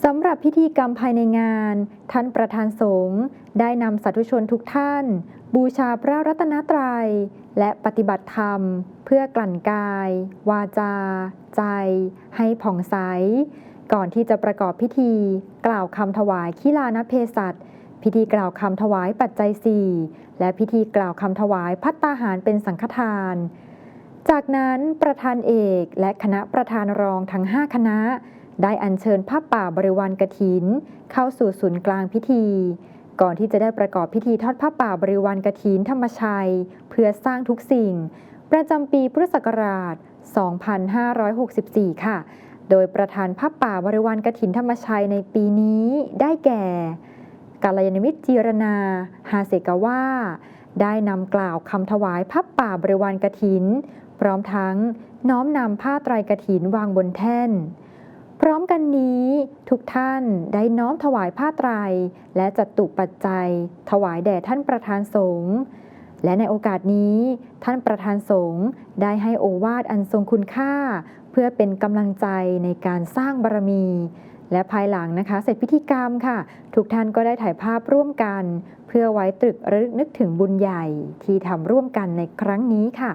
สำหรับพิธีกรรมภายในงาน ท่านประธานสงฆ์ได้นำสาธุชนทุกท่าน บูชาพระรัตนตรัย และปฏิบัติธรรม เพื่อกลั่นกาย วาจา ใจ ให้ผ่องใส ก่อนที่จะประกอบพิธี กล่าวคำถวายขีลานเพศัตพิธีกล่าวคำถวายปัจจัยสี่และพิธีกล่าวคำถวายพัตตาหารเป็นสังฆทาน จากนั้นประธานเอกและคณะประธานรองทั้ง 5 คณะ ได้อัญเชิญผ้าป่าบริวารกถิน เข้าสู่ศูนย์กลางพิธี ก่อนที่จะได้ประกอบพิธีทอดผ้าป่าบริวารกถินธรรมชัย เพื่อสร้างทุกสิ่ง ประจำปีพุทธศักราช 2564 ค่ะ โดยประธานผ้าป่าบริวารกถินธรรมชัยในปีนี้ได้แก่กาลยานมิตรจีรนา ฮาเสกาว่าได้นำกล่าวคำถวายผ้าป่าบริวารกถิน พร้อมทั้งน้อมนำผ้าไตรกฐินวางบนแท่น พร้อมกันนี้ทุกท่านได้น้อมถวายผ้าไตร และจัดตุปัจจัย ถวายแด่ท่านประธานสงฆ์และในโอกาสนี้ท่านประธานสงฆ์ได้ให้โอวาทอันทรงคุณค่า เพื่อเป็นกำลังใจในการสร้างบารมี และภายหลังนะคะ เสร็จพิธีกรรมค่ะ ทุกท่านก็ได้ถ่ายภาพร่วมกัน เพื่อไว้ตรึกระลึกนึกถึงบุญใหญ่ที่ทำร่วมกันในครั้งนี้ค่ะ